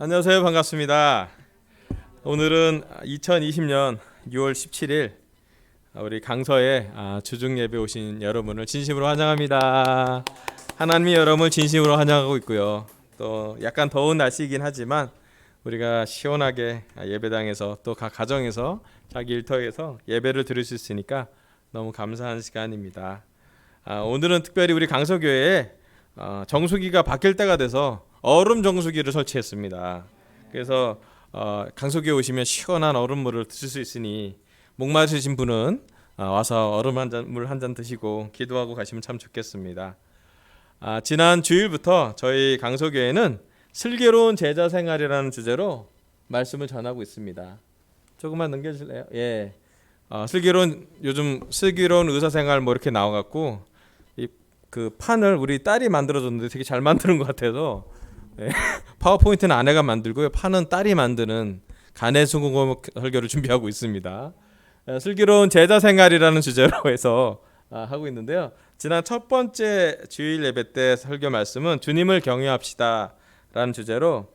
안녕하세요. 반갑습니다. 오늘은 2020년 6월 17일 우리 강서에 아, 주중 예배 오신 여러분을 진심으로 환영합니다. 하나님이 여러분을 진심으로 환영하고 있고요. 또 약간 더운 날씨이긴 하지만 우리가 시원하게 예배당에서 또 각 가정에서 자기 일터에서 예배를 들을 수 있으니까 너무 감사한 시간입니다. 아, 오늘은 특별히 우리 강서교회에 어, 정수기가 바뀔 때가 돼서 얼음 정수기를 설치했습니다. 그래서 어, 강석에 오시면 시원한 얼음물을 드실 수 있으니 목마르신 분은 어, 와서 얼음 한 잔, 물 한 잔 드시고 기도하고 가시면 참 좋겠습니다. 아, 지난 주일부터 저희 강서교회는 슬기로운 제자 생활이라는 주제로 말씀을 전하고 있습니다. 조금만 넘겨주실래요? 예. 어, 슬기로운 요즘 슬기로운 의사 생활 뭐 이렇게 나와갖고 이 그 판을 우리 딸이 만들어줬는데 되게 잘 만드는 것 같아서 예. 파워포인트는 아내가 만들고요. 판은 딸이 만드는 간의 수공업 설교를 준비하고 있습니다. 예, 슬기로운 제자 생활이라는 주제로 해서 아, 하고 있는데요. 지난 첫 번째 주일 예배 때 설교 말씀은 주님을 경외합시다라는 주제로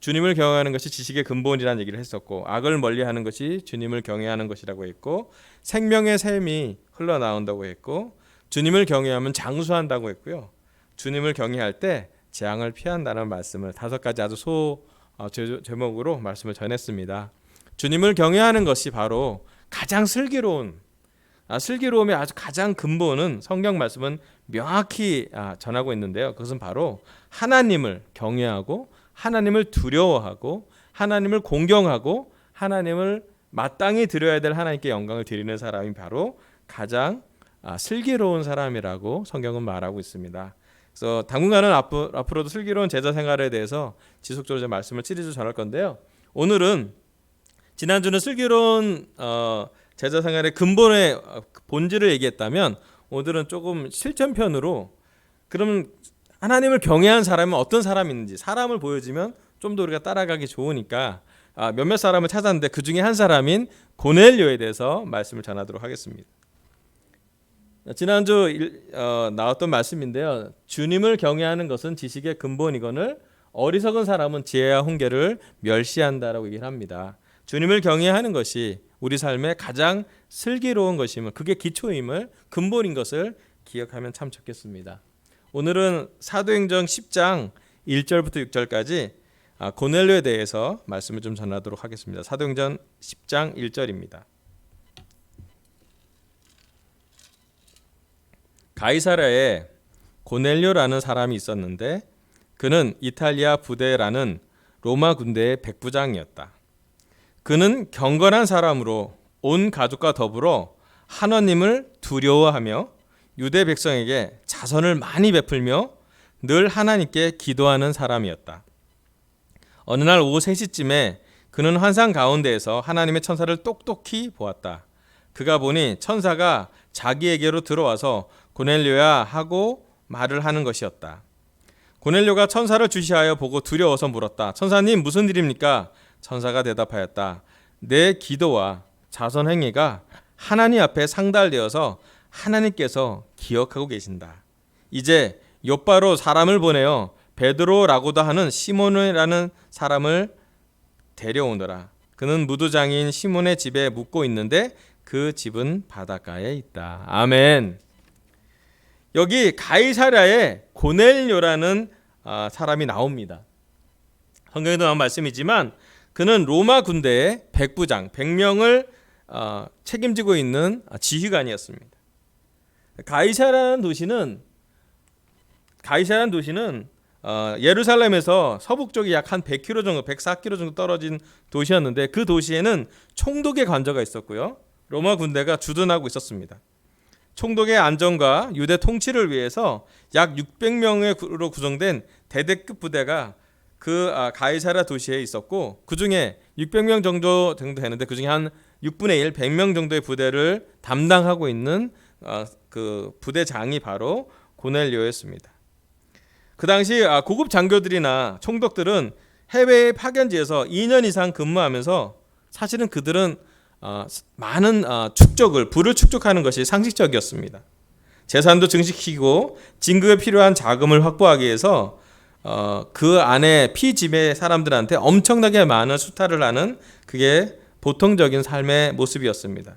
주님을 경외하는 것이 지식의 근본이라는 얘기를 했었고 악을 멀리하는 것이 주님을 경외하는 것이라고 했고 생명의 샘이 흘러나온다고 했고 주님을 경외하면 장수한다고 했고요. 주님을 경외할 때 재앙을 피한다는 말씀을 다섯 가지 아주 소 어, 제- 제목으로 말씀을 전했습니다. 주님을 경외하는 것이 바로 가장 슬기로운 아, 슬기로움의 아주 가장 근본은 성경 말씀은 명확히 아, 전하고 있는데요. 그것은 바로 하나님을 경외하고 하나님을 두려워하고 하나님을 공경하고 하나님을 마땅히 드려야 될 하나님께 영광을 드리는 사람이 바로 가장 아, 슬기로운 사람이라고 성경은 말하고 있습니다. 그래서 당분간은 앞으- 앞으로도 슬기로운 제자 생활에 대해서 지속적으로 좀 말씀을 시리즈 전할 건데요. 오늘은 지난주는 슬기로운 어, 제자 생활의 근본의 어, 본질을 얘기했다면 오늘은 조금 실전편으로 그러면 하나님을 경외한 사람은 어떤 사람인지 사람을 보여주면 좀 더 우리가 따라가기 좋으니까 아, 몇몇 사람을 찾았는데 그 중에 한 사람인 고넬료에 대해서 말씀을 전하도록 하겠습니다. 지난주 일- 어, 나왔던 말씀인데요. 주님을 경외하는 것은 지식의 근본이거늘 어리석은 사람은 지혜와 훈계를 멸시한다라고 얘기를 합니다. 주님을 경외하는 것이 우리 삶의 가장 슬기로운 것임을 그게 기초임을 근본인 것을 기억하면 참 좋겠습니다. 오늘은 사도행전 10장 1절부터 6절까지 아, 고넬료에 대해서 말씀을 좀 전하도록 하겠습니다. 사도행전 10장 1절입니다. 가이사라에 고넬료라는 사람이 있었는데 그는 이탈리아 부대라는 로마 군대의 백부장이었다. 그는 경건한 사람으로 온 가족과 더불어 하나님을 두려워하며 유대 백성에게 자선을 많이 베풀며 늘 하나님께 기도하는 사람이었다. 어느 날 오후 3시쯤에 그는 환상 가운데에서 하나님의 천사를 똑똑히 보았다. 그가 보니 천사가 자기에게로 들어와서 고넬료야 하고 말을 하는 것이었다. 고넬료가 천사를 주시하여 보고 두려워서 물었다. 천사님 무슨 일입니까? 천사가 대답하였다. 내 기도와 자선 행위가 하나님 앞에 상달되어서 하나님께서 기억하고 계신다. 이제 요바로 사람을 보내어 베드로라고도 하는 시몬이라는 사람을 데려오너라. 그는 무두장인 시몬의 집에 묵고 있는데 그 집은 바닷가에 있다. 아멘. 여기 가이사랴에 고넬료라는 아, 사람이 나옵니다. 성경에도 나온 말씀이지만 그는 로마 군대의 백부장, 100명을 어, 책임지고 있는 지휘관이었습니다. 가이사라는 도시는 가이사라는 도시는 어, 예루살렘에서 서북쪽이 약 한 100km 정도, 104km 정도 떨어진 도시였는데 그 도시에는 총독의 관저가 있었고요. 로마 군대가 주둔하고 있었습니다. 총독의 안전과 유대 통치를 위해서 약 600명으로 구성된 대대급 부대가 그 아, 가이사라 도시에 있었고 그 중에 600명 정도 정도 되는데 그 중에 한 6분의 1, 100명 정도의 부대를 담당하고 있는 어, 그 부대장이 바로 고넬료였습니다. 그 당시 아, 고급 장교들이나 총독들은 해외 파견지에서 2년 이상 근무하면서 사실은 그들은 어, 많은 어, 축적을 부를 축적하는 것이 상식적이었습니다. 재산도 증식시키고 진급에 필요한 자금을 확보하기 위해서 어, 그 안에 피집의 사람들한테 엄청나게 많은 수탈을 하는 그게 보통적인 삶의 모습이었습니다.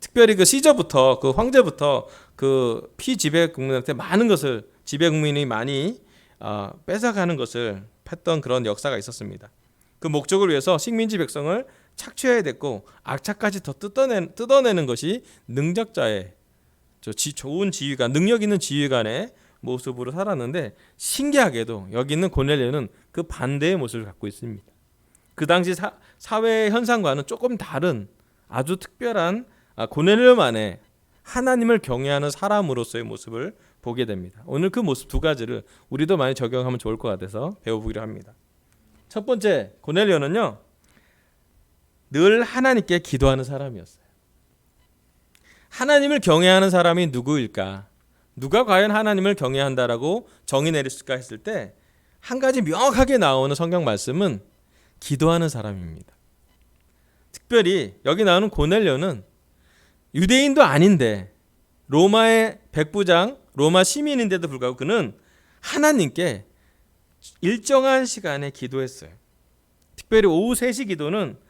특별히 그 시저부터 그 황제부터 그 피지배 국민한테 많은 것을 지배 국민이 많이 어, 뺏어가는 것을 했던 그런 역사가 있었습니다. 그 목적을 위해서 식민지 백성을 착취해야 됐고 악착까지 더 뜯어내, 뜯어내는 것이 능력자의 저 지, 좋은 지휘관, 능력 있는 지휘관의 모습으로 살았는데 신기하게도 여기 있는 고넬료는 그 반대의 모습을 갖고 있습니다. 그 당시 사, 사회 현상과는 조금 다른 아주 특별한 아, 고넬료만의 하나님을 경외하는 사람으로서의 모습을 보게 됩니다. 오늘 그 모습 두 가지를 우리도 많이 적용하면 좋을 것 같아서 배워보기로 합니다. 첫 번째 고넬료는요 늘 하나님께 기도하는 사람이었어요. 하나님을 경외하는 사람이 누구일까? 누가 과연 하나님을 경외한다라고 정의 내렸을까 했을 때 한 가지 명확하게 나오는 성경 말씀은 기도하는 사람입니다. 특별히 여기 나오는 고넬료는 유대인도 아닌데 로마의 백부장, 로마 시민인데도 불구하고 그는 하나님께 일정한 시간에 기도했어요. 특별히 오후 3시 기도는 어,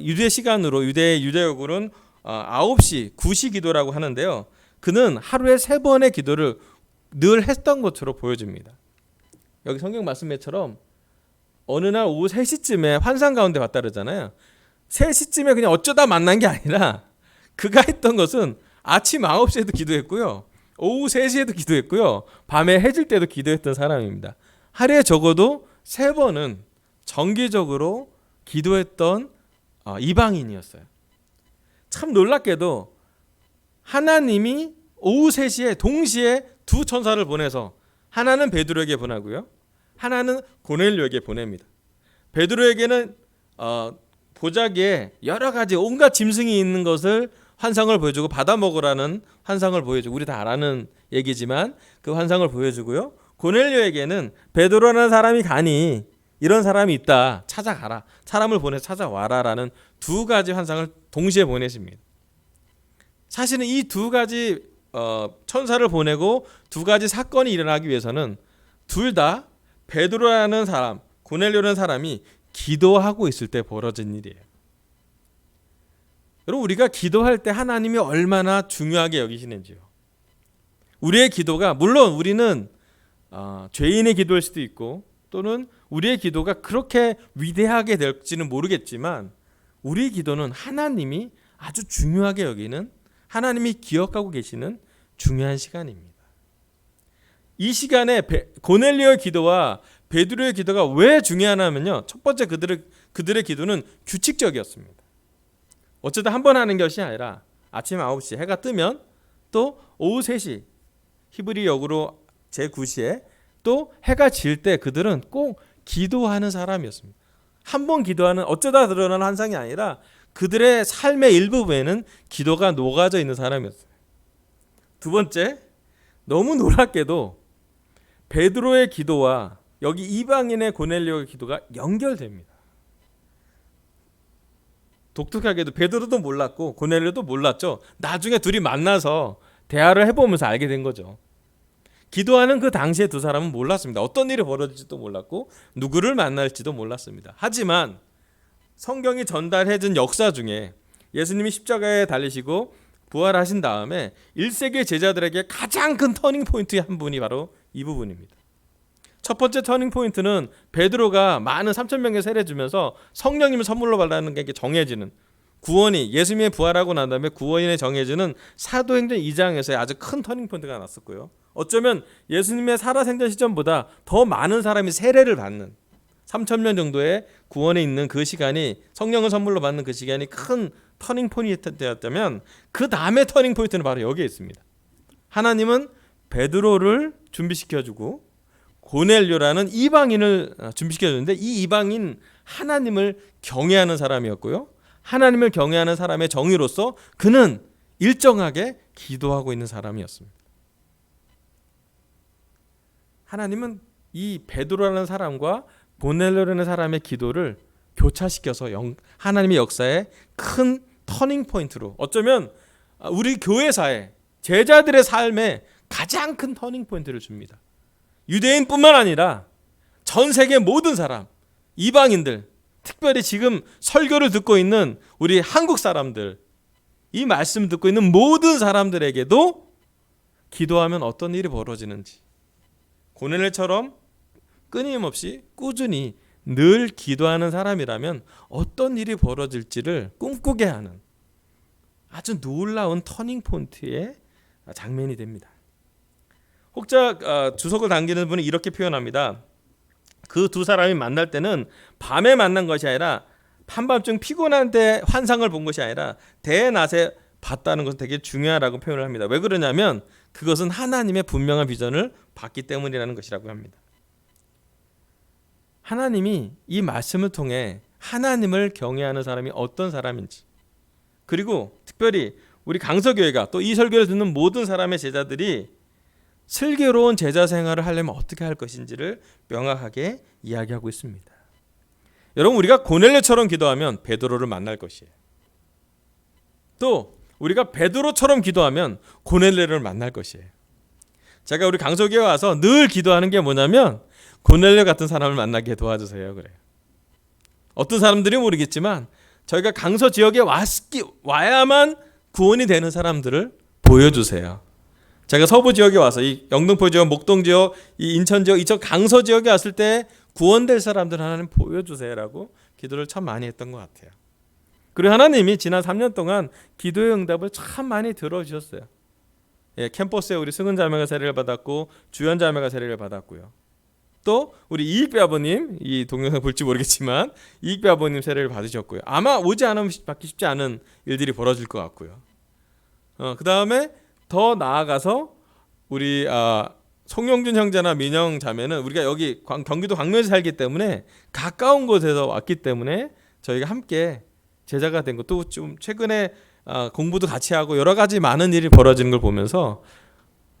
유대 시간으로 유대 유대역으로는 9시 9시 기도라고 하는데요. 그는 하루에 세 번의 기도를 늘 했던 것으로 보여집니다. 여기 성경 말씀에처럼 어느 날 오후 3시쯤에 환상 가운데 봤다 그러잖아요. 3시쯤에 그냥 어쩌다 만난 게 아니라 그가 했던 것은 아침 9시에도 기도했고요. 오후 3시에도 기도했고요. 밤에 해질 때도 기도했던 사람입니다. 하루에 적어도 세 번은 정기적으로 기도했던 어, 이방인이었어요. 참 놀랍게도 하나님이 오후 3시에 동시에 두 천사를 보내서 하나는 베드로에게 보내고요. 하나는 고넬료에게 보냅니다. 베드로에게는 어, 보자기에 여러 가지 온갖 짐승이 있는 것을 환상을 보여주고 받아 먹으라는 환상을 보여주고 우리 다 아는 얘기지만 그 환상을 보여주고요. 고넬료에게는 베드로라는 사람이 가니 이런 사람이 있다 찾아가라 사람을 보내 찾아와라라는 두 가지 환상을 동시에 보내십니다. 사실은 이 두 가지 어, 천사를 보내고 두 가지 사건이 일어나기 위해서는 둘 다 베드로라는 사람, 고넬료라는 사람이 기도하고 있을 때 벌어진 일이에요. 여러분 우리가 기도할 때 하나님이 얼마나 중요하게 여기시는지요. 우리의 기도가 물론 우리는 어, 죄인의 기도일 수도 있고 또는 우리의 기도가 그렇게 위대하게 될지는 모르겠지만 우리 기도는 하나님이 아주 중요하게 여기는 하나님이 기억하고 계시는 중요한 시간입니다. 이 시간에 고넬리오의 기도와 베드로의 기도가 왜 중요하냐면요. 첫 번째 그들의 그들의 기도는 규칙적이었습니다. 어쨌든 한 번 하는 것이 아니라 아침 9시 해가 뜨면 또 오후 3시 히브리 역으로 제9시에 또 해가 질 때 그들은 꼭 기도하는 사람이었습니다. 한 번 기도하는 어쩌다 드러나는 환상이 아니라 그들의 삶의 일부분에는 기도가 녹아져 있는 사람이었어요. 두 번째, 너무 놀랍게도 베드로의 기도와 여기 이방인의 고넬료의 기도가 연결됩니다. 독특하게도 베드로도 몰랐고 고넬료도 몰랐죠. 나중에 둘이 만나서 대화를 해보면서 알게 된 거죠. 기도하는 그 당시에 두 사람은 몰랐습니다. 어떤 일이 벌어질지도 몰랐고 누구를 만날지도 몰랐습니다. 하지만 성경이 전달해준 역사 중에 예수님이 십자가에 달리시고 부활하신 다음에 1세기 제자들에게 가장 큰 터닝 포인트의 한 분이 바로 이 부분입니다. 첫 번째 터닝 포인트는 베드로가 많은 3천 명에 세례 주면서 성령님을 선물로 받는 게 정해지는 구원이 예수님의 부활하고 난 다음에 구원이 정해지는 사도행전 2장에서의 아주 큰 터닝 포인트가 났었고요. 어쩌면 예수님의 살아생전 시점보다 더 많은 사람이 세례를 받는 3천 명 정도의 구원에 있는 그 시간이 성령을 선물로 받는 그 시간이 큰 터닝 포인트였다면 그 다음에 터닝 포인트는 바로 여기에 있습니다. 하나님은 베드로를 준비시켜 주고 고넬료라는 이방인을 준비시켜 줬는데 이 이방인 하나님을 경외하는 사람이었고요. 하나님을 경외하는 사람의 정의로서 그는 일정하게 기도하고 있는 사람이었습니다. 하나님은 이 베드로라는 사람과 보넬로라는 사람의 기도를 교차시켜서 영, 하나님의 역사의 큰 터닝 포인트로 어쩌면 우리 교회사에 제자들의 삶에 가장 큰 터닝 포인트를 줍니다. 유대인뿐만 아니라 전 세계 모든 사람, 이방인들, 특별히 지금 설교를 듣고 있는 우리 한국 사람들, 이 말씀 듣고 있는 모든 사람들에게도 기도하면 어떤 일이 벌어지는지 고넬레처럼 끊임없이 꾸준히 늘 기도하는 사람이라면 어떤 일이 벌어질지를 꿈꾸게 하는 아주 놀라운 터닝 포인트의 장면이 됩니다. 혹자 어, 주석을 당기는 분은 이렇게 표현합니다. 그 두 사람이 만날 때는 밤에 만난 것이 아니라 한밤중 피곤한 때 환상을 본 것이 아니라 대낮에 봤다는 것은 되게 중요하다고 표현을 합니다. 왜 그러냐면 그것은 하나님의 분명한 비전을 봤기 때문이라는 것이라고 합니다. 하나님이 이 말씀을 통해 하나님을 경외하는 사람이 어떤 사람인지 그리고 특별히 우리 강서교회가 또 이 설교를 듣는 모든 사람의 제자들이 슬기로운 제자 생활을 하려면 어떻게 할 것인지를 명확하게 이야기하고 있습니다. 여러분 우리가 고넬료처럼 기도하면 베드로를 만날 것이에요. 또 우리가 베드로처럼 기도하면 고넬료를 만날 것이에요. 제가 우리 강석에 와서 늘 기도하는 게 뭐냐면 고넬료 같은 사람을 만나게 도와주세요. 그래요. 어떤 사람들이 모르겠지만 저희가 강서 지역에 왔기, 와야만 구원이 되는 사람들을 보여주세요. 제가 서부 지역에 와서 이 영등포 지역, 목동 지역, 이 인천 지역, 이쪽 강서 지역에 왔을 때 구원될 사람들 하나님 보여주세요라고 기도를 참 많이 했던 것 같아요. 그리고 하나님이 지난 3년 동안 기도의 응답을 참 많이 들어주셨어요. 예, 캠퍼스에 우리 승은 자매가 세례를 받았고 주연 자매가 세례를 받았고요. 또 우리 이익배 아버님 이 동영상 볼지 모르겠지만 이익배 아버님 세례를 받으셨고요. 아마 오지 않으면 받기 쉽지 않은 일들이 벌어질 것 같고요. 어, 그 다음에 더 나아가서 우리 아, 송영준 형제나 민영 자매는 우리가 여기 광, 경기도 광명에서 살기 때문에 가까운 곳에서 왔기 때문에 저희가 함께 제자가 된 것도 좀 최근에 아, 공부도 같이 하고 여러 가지 많은 일이 벌어지는 걸 보면서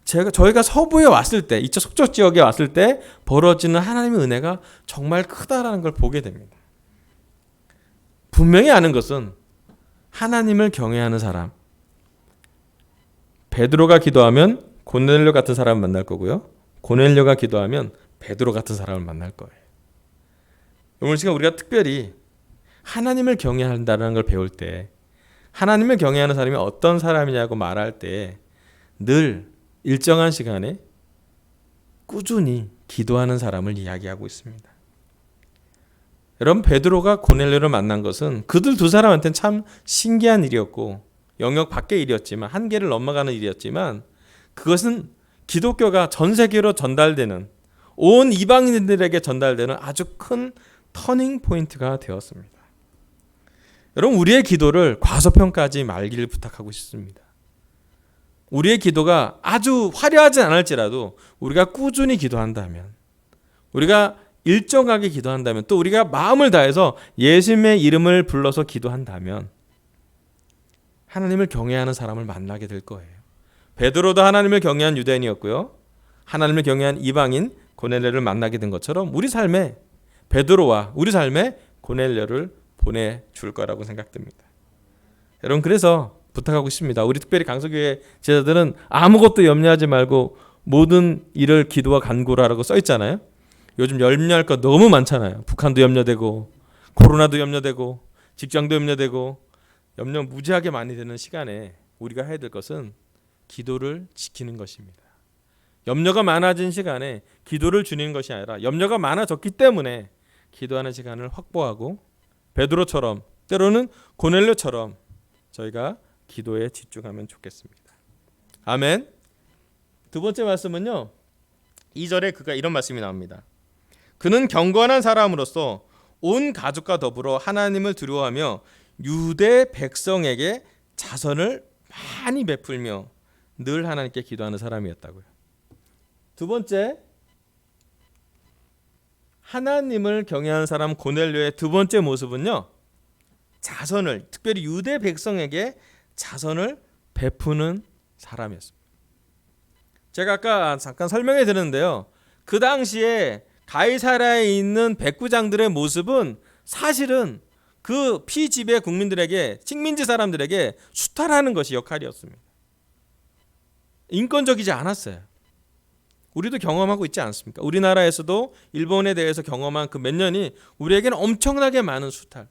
제가 저희가 서부에 왔을 때 이쪽 속초 지역에 왔을 때 벌어지는 하나님의 은혜가 정말 크다라는 걸 보게 됩니다. 분명히 아는 것은 하나님을 경외하는 사람 베드로가 기도하면 고넬료 같은 사람을 만날 거고요. 고넬료가 기도하면 베드로 같은 사람을 만날 거예요. 오늘 시간 우리가 특별히 하나님을 경외한다는 걸 배울 때 하나님을 경외하는 사람이 어떤 사람이냐고 말할 때 늘 일정한 시간에 꾸준히 기도하는 사람을 이야기하고 있습니다. 여러분 베드로가 고넬료를 만난 것은 그들 두 사람한테는 참 신기한 일이었고 영역 밖의 일이었지만 한계를 넘어가는 일이었지만 그것은 기독교가 전 세계로 전달되는 온 이방인들에게 전달되는 아주 큰 터닝 포인트가 되었습니다. 여러분 우리의 기도를 과소평가하지 말기를 부탁하고 싶습니다. 우리의 기도가 아주 화려하지 않을지라도 우리가 꾸준히 기도한다면 우리가 일정하게 기도한다면 또 우리가 마음을 다해서 예수님의 이름을 불러서 기도한다면 하나님을 경외하는 사람을 만나게 될 거예요. 베드로도 하나님을 경외한 유대인이었고요. 하나님을 경외한 이방인 고넬료를 만나게 된 것처럼 우리 삶에 베드로와 우리 삶에 고넬료를 보내 줄 거라고 생각됩니다. 여러분 그래서 부탁하고 싶습니다. 우리 특별히 강서교회 제자들은 아무것도 염려하지 말고 모든 일을 기도와 간구라라고 써 있잖아요. 요즘 염려할 것 너무 많잖아요. 북한도 염려되고 코로나도 염려되고 직장도 염려되고 염려 무지하게 많이 되는 시간에 우리가 해야 될 것은 기도를 지키는 것입니다. 염려가 많아진 시간에 기도를 주는 것이 아니라 염려가 많아졌기 때문에 기도하는 시간을 확보하고 베드로처럼 때로는 고넬료처럼 저희가 기도에 집중하면 좋겠습니다. 아멘. 두 번째 말씀은요. 2절에 그가 이런 말씀이 나옵니다. 그는 경건한 사람으로서 온 가족과 더불어 하나님을 두려워하며 유대 백성에게 자선을 많이 베풀며 늘 하나님께 기도하는 사람이었다고요. 두 번째 하나님을 경외하는 사람 고넬료의 두 번째 모습은요. 자선을 특별히 유대 백성에게 자선을 베푸는 사람이었습니다. 제가 아까 잠깐 설명해 드렸는데요. 그 당시에 가이사라에 있는 백부장들의 모습은 사실은 그 피지배 국민들에게 식민지 사람들에게 수탈하는 것이 역할이었습니다. 인권적이지 않았어요. 우리도 경험하고 있지 않습니까? 우리나라에서도 일본에 대해서 경험한 그 몇 년이 우리에게는 엄청나게 많은 수탈.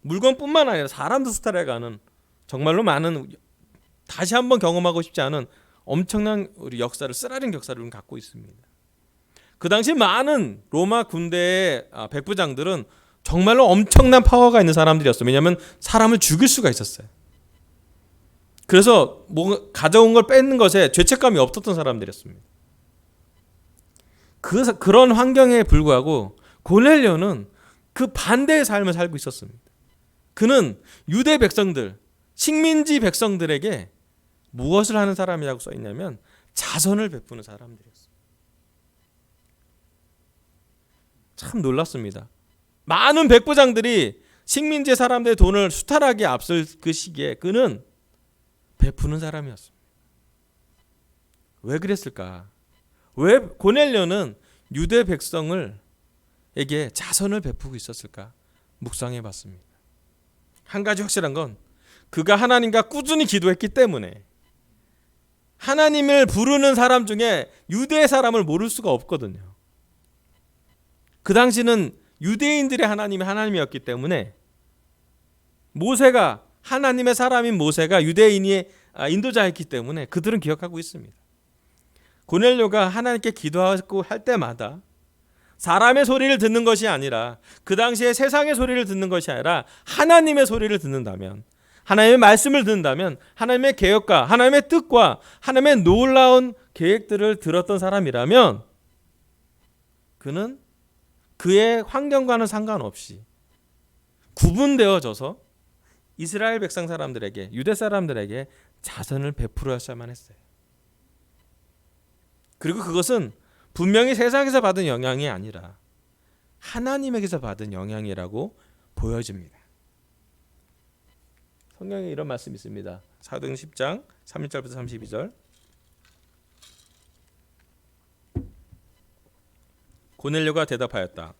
물건뿐만 아니라 사람도 수탈해가는 정말로 많은 다시 한번 경험하고 싶지 않은 엄청난 우리 역사를 쓰라린 역사를 갖고 있습니다. 그 당시 많은 로마 군대의 아, 백부장들은 정말로 엄청난 파워가 있는 사람들이었어요. 왜냐하면 사람을 죽일 수가 있었어요. 그래서 뭐 가져온 걸 뺏는 것에 죄책감이 없었던 사람들이었습니다. 그 그런 환경에 불구하고 고넬료는 그 반대의 삶을 살고 있었습니다. 그는 유대 백성들, 식민지 백성들에게 무엇을 하는 사람이라고 써 있냐면 자선을 베푸는 사람들이었어요. 참 놀랐습니다. 많은 백부장들이 식민지 사람들의 돈을 수탈하게 앞설 그 시기에 그는 베푸는 사람이었습니다. 왜 그랬을까? 왜 고넬료는 유대 백성을 에게 자선을 베푸고 있었을까? 묵상해 봤습니다. 한 가지 확실한 건 그가 하나님과 꾸준히 기도했기 때문에 하나님을 부르는 사람 중에 유대 사람을 모를 수가 없거든요. 그 당시는 유대인들의 하나님이 하나님이었기 때문에 모세가 하나님의 사람인 모세가 유대인이 아, 인도자였기 때문에 그들은 기억하고 있습니다. 고넬료가 하나님께 기도하고 할 때마다 사람의 소리를 듣는 것이 아니라 그 당시에 세상의 소리를 듣는 것이 아니라 하나님의 소리를 듣는다면 하나님의 말씀을 듣는다면 하나님의 계획과 하나님의 뜻과 하나님의 놀라운 계획들을 들었던 사람이라면 그는 그의 환경과는 상관없이 구분되어져서 이스라엘 백성 사람들에게 유대 사람들에게 자선을 베풀어야만 했어요. 그리고 그것은 분명히 세상에서 받은 영향이 아니라 하나님에게서 받은 영향이라고 보여집니다. 성경에 이런 말씀이 있습니다. 사도행 10장 31절부터 32절. 고넬료가 대답하였다.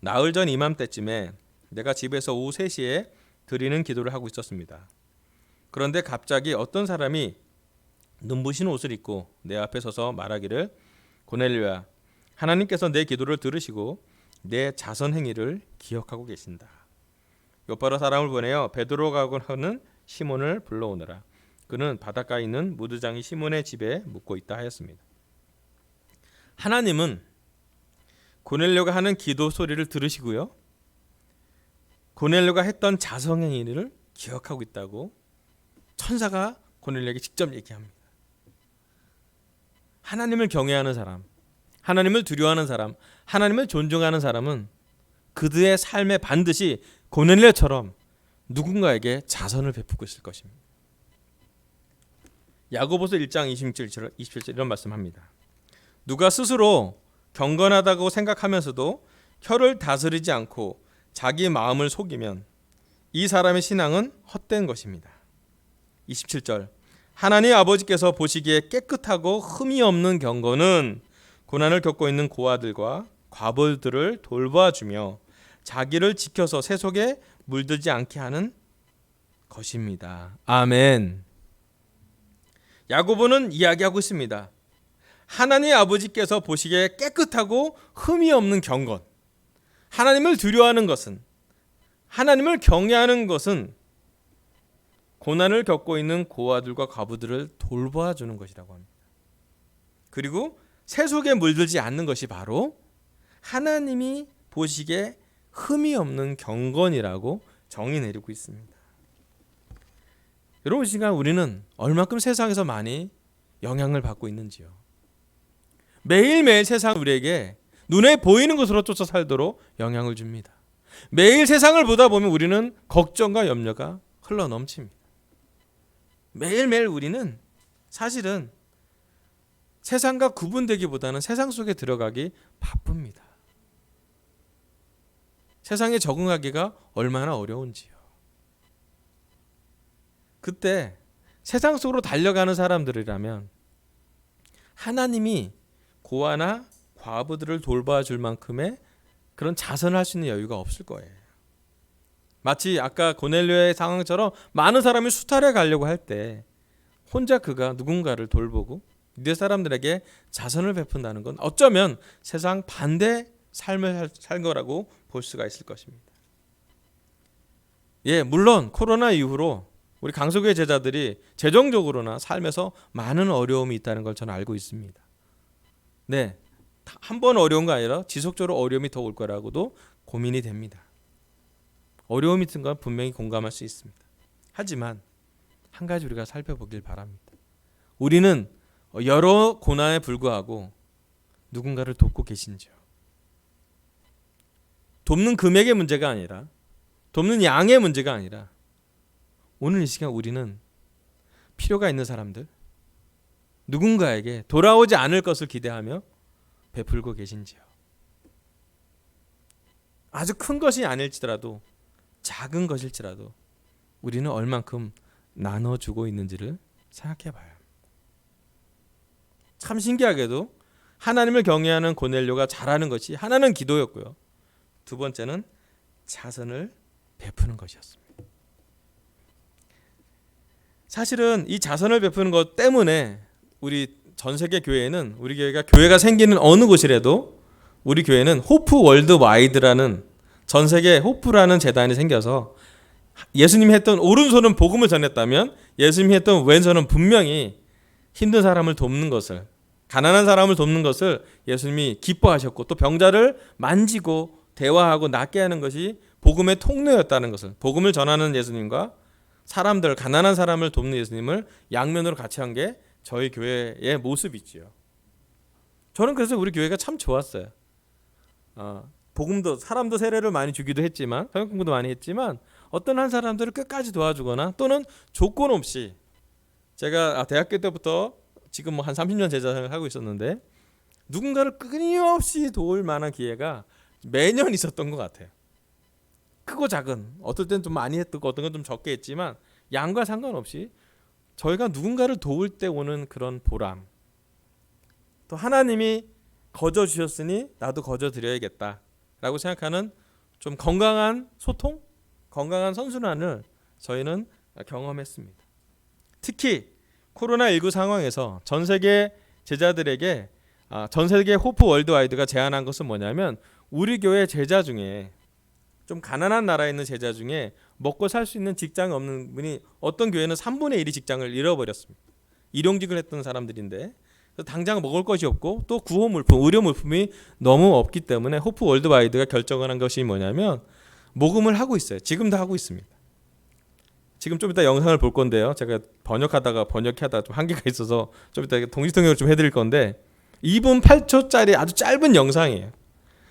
나흘 전 이맘때쯤에 내가 집에서 오후 3시에 드리는 기도를 하고 있었습니다. 그런데 갑자기 어떤 사람이 눈부신 옷을 입고 내 앞에 서서 말하기를 고넬료야 하나님께서 내 기도를 들으시고 내 자선 행위를 기억하고 계신다. 요바로 사람을 보내어 베드로가 하는 시몬을 불러오너라. 그는 바닷가에 있는 무드장이 시몬의 집에 묵고 있다 하였습니다. 하나님은 고넬료가 하는 기도 소리를 들으시고요. 고넬료가 했던 자성 행위를 기억하고 있다고 천사가 고넬료에게 직접 얘기합니다. 하나님을 경외하는 사람, 하나님을 두려워하는 사람, 하나님을 존중하는 사람은 그들의 삶에 반드시 고넬료처럼 누군가에게 자선을 베푸고 있을 것입니다. 야고보서 1장 27절, 27절 이런 말씀합니다. 누가 스스로 경건하다고 생각하면서도 혀를 다스리지 않고 자기 마음을 속이면 이 사람의 신앙은 헛된 것입니다. 27절 하나님 아버지께서 보시기에 깨끗하고 흠이 없는 경건은 고난을 겪고 있는 고아들과 과부들을 돌봐주며 자기를 지켜서 세속에 물들지 않게 하는 것입니다. 아멘. 야고보는 이야기하고 있습니다. 하나님 아버지께서 보시기에 깨끗하고 흠이 없는 경건. 하나님을 두려워하는 것은 하나님을 경외하는 것은 고난을 겪고 있는 고아들과 과부들을 돌봐 주는 것이라고 합니다. 그리고 세속에 물들지 않는 것이 바로 하나님이 보시기에 흠이 없는 경건이라고 정의 내리고 있습니다. 여러분 시간 우리는 얼마큼 세상에서 많이 영향을 받고 있는지요. 매일매일 세상 우리에게 눈에 보이는 것으로 쫓아 살도록 영향을 줍니다. 매일 세상을 보다 보면 우리는 걱정과 염려가 흘러 넘칩니다. 매일매일 우리는 사실은 세상과 구분되기보다는 세상 속에 들어가기 바쁩니다. 세상에 적응하기가 얼마나 어려운지요. 그때 세상 속으로 달려가는 사람들이라면 하나님이 고아나 과부들을 돌봐줄 만큼의 그런 자선할 수 있는 여유가 없을 거예요. 마치 아까 고넬료의 상황처럼 많은 사람이 수탈해 가려고 할 때 혼자 그가 누군가를 돌보고 유대 사람들에게 자선을 베푼다는 건 어쩌면 세상 반대 삶을 살- 살 거라고 볼 수가 있을 것입니다. 예, 물론 코로나 이후로 우리 강소교회 제자들이 재정적으로나 삶에서 많은 어려움이 있다는 걸 저는 알고 있습니다. 네, 한 번 어려운 거 아니라 지속적으로 어려움이 더 올 거라고도 고민이 됩니다. 어려움이 있는 건 분명히 공감할 수 있습니다. 하지만 한 가지 우리가 살펴보길 바랍니다. 우리는 여러 고난에 불구하고 누군가를 돕고 계신지요. 돕는 금액의 문제가 아니라 돕는 양의 문제가 아니라 오늘 이 시간 우리는 필요가 있는 사람들 누군가에게 돌아오지 않을 것을 기대하며 베풀고 계신지요. 아주 큰 것이 아닐지라도 작은 것일지라도 우리는 얼만큼 나눠주고 있는지를 생각해 봐요. 참 신기하게도 하나님을 경외하는 고넬료가 잘하는 것이 하나는 기도였고요. 두 번째는 자선을 베푸는 것이었습니다. 사실은 이 자선을 베푸는 것 때문에 우리 전 세계 교회는 우리 교회가 교회가 생기는 어느 곳이라도 우리 교회는 호프 월드 와이드라는 전 세계 호프라는 재단이 생겨서 예수님이 했던 오른손은 복음을 전했다면 예수님이 했던 왼손은 분명히 힘든 사람을 돕는 것을 가난한 사람을 돕는 것을 예수님이 기뻐하셨고 또 병자를 만지고 대화하고 낫게 하는 것이 복음의 통로였다는 것을 복음을 전하는 예수님과 사람들 가난한 사람을 돕는 예수님을 양면으로 같이 한 게 저희 교회의 모습이지요. 저는 그래서 우리 교회가 참 좋았어요. 어, 복음도 사람도 세례를 많이 주기도 했지만 성경 공부도 많이 했지만 어떤 한 사람들을 끝까지 도와주거나 또는 조건 없이 제가 아, 대학교 때부터 지금 뭐 한 30년 제자생을 하고 있었는데 누군가를 끊임없이 도울 만한 기회가 매년 있었던 것 같아요. 크고 작은 어떨 땐 좀 많이 했고 어떤 건 좀 적게 했지만 양과 상관없이 저희가 누군가를 도울 때 오는 그런 보람 또 하나님이 거저 주셨으니 나도 거저 드려야겠다 라고 생각하는 좀 건강한 소통, 건강한 선순환을 저희는 경험했습니다. 특히 코로나19 상황에서 전 세계 제자들에게 아, 전 세계 호프 월드와이드가 제안한 것은 뭐냐면 우리 교회 제자 중에 좀 가난한 나라에 있는 제자 중에 먹고 살 수 있는 직장이 없는 분이 어떤 교회는 3분의 1이 직장을 잃어버렸습니다. 일용직을 했던 사람들인데 당장 먹을 것이 없고 또 구호 물품, 의료 물품이 너무 없기 때문에 호프 월드와이드가 결정을 한 것이 뭐냐면 모금을 하고 있어요. 지금도 하고 있습니다. 지금 좀 이따 영상을 볼 건데요. 제가 번역하다가 번역하다가 좀 한계가 있어서 좀 이따 동시통역을 좀 해드릴 건데 2분 8초짜리 아주 짧은 영상이에요.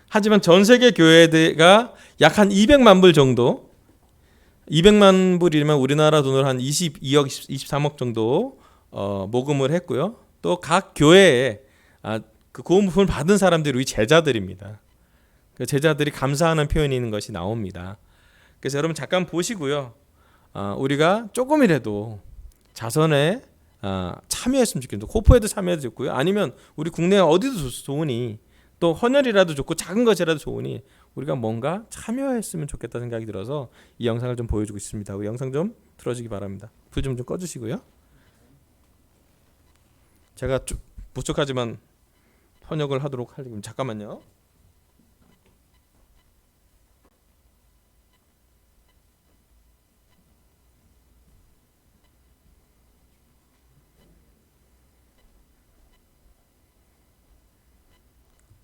하지만 전 세계 교회가 약 한 200만 불 정도 200만 불이면 우리나라 돈으로 한 22억 23억 정도 어, 모금을 했고요. 또 각 교회에 아, 그 구원부품을 받은 사람들이 우리 제자들입니다. 그 제자들이 감사하는 표현이 있는 것이 나옵니다. 그래서 여러분 잠깐 보시고요. 아, 우리가 조금이라도 자선에 아, 참여했으면 좋겠는데 코포에도 참여해도 좋고요. 아니면 우리 국내 어디도 좋- 좋으니 또 헌혈이라도 좋고 작은 것이라도 좋으니 우리가 뭔가 참여했으면 좋겠다 생각이 들어서 이 영상을 좀 보여주고 있습니다. 우리 영상 좀 틀어주기 바랍니다. 불 좀 좀 꺼주시고요. 제가 좀 부족하지만 번역을 하도록 하려면 잠깐만요.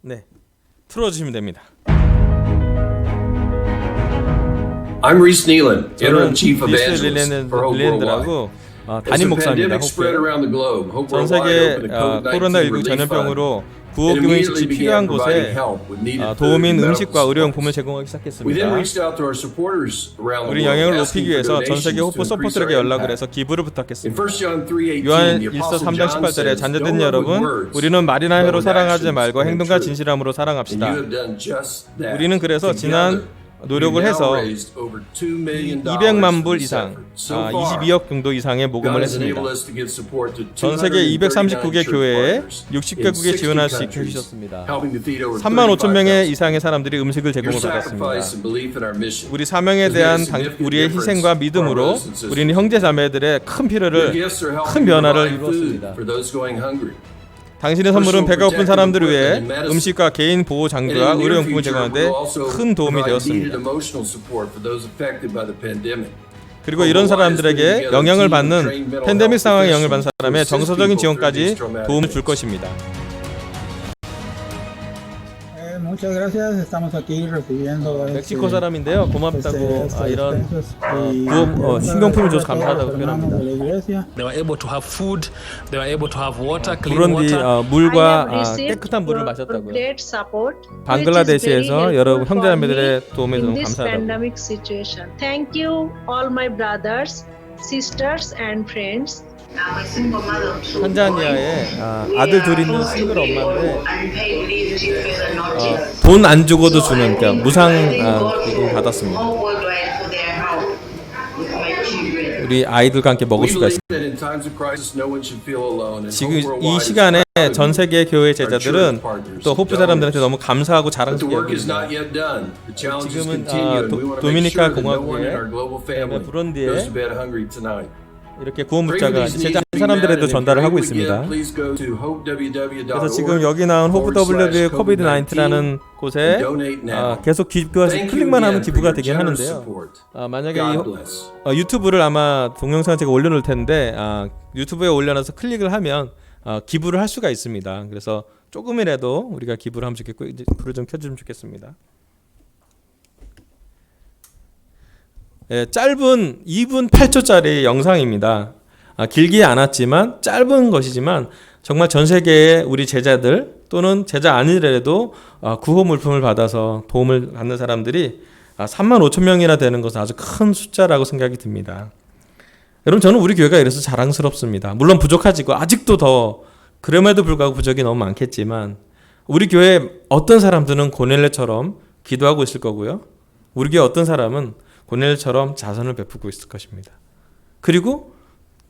네, 틀어주시면 됩니다. I'm Reese Nealon, 저는 interim chief 리스 evangelist for Hope Worldwide. 어, As 담임 목사입니다. 전 세계 어, COVID-19 코로나19 relief fund 전염병으로 immediately 즉시 필요한 곳에 아, medical 음식과 의료용품을. 제공하기 시작했습니다. 우리 영향을 높이기 위해서 전 세계 호프 서포터에게 연락을. 해서 기부를 부탁했습니다. 1 John 3:18, 요한 the 1서 apostle 3장 John 18절에 says, 자녀된 "Don't love with 여러분 우리는 말이나 회로 사랑하지 말고 행동과 truth." 진실함으로 사랑합시다. 우리는 그래서 지난 노력을 해서 raised over $2 million 200만 불 이상, effort. So 아, far, 22억 정도 이상의 모금을 했습니다. 전 세계 239 239개 church 교회에 partners 60개국에 in 지원할 60수 있게 해주셨습니다. helping to feed over 3만 5천 명의 35,000. 이상의 사람들이 음식을 제공을 받았습니다. 우리 사명에 대한 당, 우리의 희생과 믿음으로 우리는 형제 자매들의 큰 필요를 큰 변화를 이루었습니다. 당신의 선물은 배가 고픈 사람들을 위해 음식과 개인 보호 장비와 의료용품을 제공하는데 큰 도움이 되었습니다. 그리고 이런 사람들에게 영향을 받는 팬데믹 상황에 영향을 받는 사람의 정서적인 지원까지 도움을 줄 것입니다. Eh, muchas gracias. Estamos aquí recibiendo 멕시코 este, 사람인데요. este, 고맙다고 estos 아, 이런 despensas 어, y 구호, 어, 신경품을 줘서 감사하다고 표현합니다. de la iglesia. They were able to have food. They were able to have water, clean 부룬디 water. 어, 물과 아, received 깨끗한 물을 마셨다고요. great support, 방글라데시에서 which is very 여러 helpful 형제자매들의 도움에 in 너무 this 감사하다고. pandemic situation. Thank you, all my brothers, sisters, and friends. 탄자니아에 아, 아들 둘 있는 싱글 엄마인데 어, 돈안 주고도 주는 그러니까 무상 아, 기금 받았습니다. 우리 아이들과 함께 먹을 수가 있습니다. 지금 이 시간에 전 세계 교회 제자들은 또 호프 사람들한테. 너무 감사하고 자랑스럽게 challenges 지금은, 아, 도- one 공화국의 부룬디의 이렇게 구원 문자가 제자 사람들에도 전달을 하고 있습니다. 그래서 지금 여기 나온 호프 forward slash WW 코비드 19라는 곳에. 아, 계속 you 클릭만 하면 기부가 되긴 하는데요. 아, 만약에 이. 어, 유튜브를 아마 동영상 제가 올려놓을 텐데 아, 유튜브에 올려놔서 클릭을 하면 아, 기부를 할 수가 있습니다. 그래서 조금이라도 우리가 기부를 하면 좋겠고 불을 좀 켜주면 좋겠습니다. 예, 짧은 2분 8초짜리 영상입니다. 아, 길지 않았지만 짧은 것이지만 정말 전 세계의 우리 제자들 또는 제자 아니더라도 아, 구호 물품을 받아서 도움을 받는 사람들이 아, 3만 5천 명이나 되는 것은 아주 큰 숫자라고 생각이 듭니다. 여러분 저는 우리 교회가 이래서 자랑스럽습니다. 물론 부족하지고 아직도 더 그럼에도 불구하고 부족이 너무 많겠지만 우리 교회 어떤 사람들은 고넬레처럼 기도하고 있을 거고요. 우리 교회 어떤 사람은 고넬레처럼 자선을 베푸고 있을 것입니다. 그리고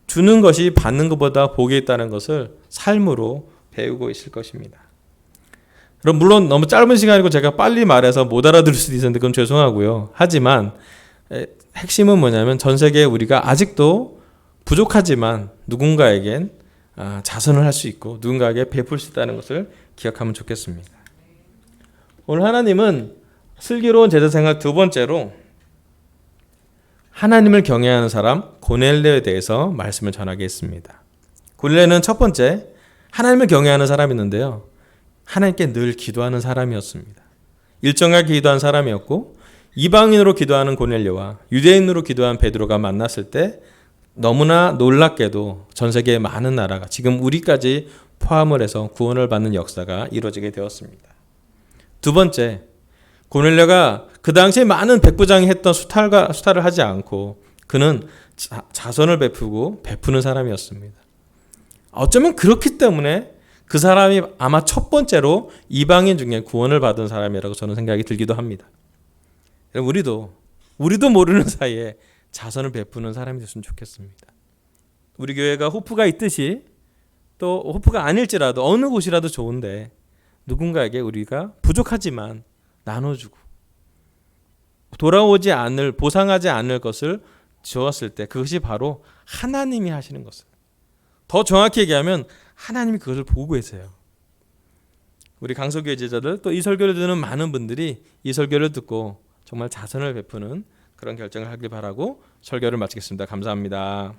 주는 것이 받는 것보다 복이 있다는 것을 삶으로 배우고 있을 것입니다. 그럼 물론 너무 짧은 시간이고 제가 빨리 말해서 못 알아들을 수도 있었는데 그건 죄송하고요. 하지만 에, 핵심은 뭐냐면 전 세계에 우리가 아직도 부족하지만 누군가에겐 아, 자선을 할 수 있고 누군가에게 베풀 수 있다는 것을 기억하면 좋겠습니다. 오늘 하나님은 슬기로운 제자 생활 두 번째로 하나님을 경외하는 사람 고넬레에 대해서 말씀을 전하겠습니다. 고넬레는 첫 번째 하나님을 경외하는 사람이었는데요. 하나님께 늘 기도하는 사람이었습니다. 일정하게 기도한 사람이었고 이방인으로 기도하는 고넬료와 유대인으로 기도한 베드로가 만났을 때 너무나 놀랍게도 전 세계의 많은 나라가 지금 우리까지 포함을 해서 구원을 받는 역사가 이루어지게 되었습니다. 두 번째, 고넬료가 그 당시에 많은 백부장이 했던 수탈과 수탈을 하지 않고 그는 자, 자선을 베푸고 베푸는 사람이었습니다. 어쩌면 그렇기 때문에 그 사람이 아마 첫 번째로 이방인 중에 구원을 받은 사람이라고 저는 생각이 들기도 합니다. 우리도 우리도 모르는 사이에 자선을 베푸는 사람이 됐으면 좋겠습니다. 우리 교회가 호프가 있듯이 또 호프가 아닐지라도 어느 곳이라도 좋은데 누군가에게 우리가 부족하지만 나눠주고 돌아오지 않을 보상하지 않을 것을 주었을 때 그것이 바로 하나님이 하시는 것을 더 정확히 얘기하면 하나님이 그것을 보고 계세요. 우리 강서교회 제자들 또 이 설교를 듣는 많은 분들이 이 설교를 듣고 정말 자선을 베푸는 그런 결정을 하길 바라고 설교를 마치겠습니다. 감사합니다.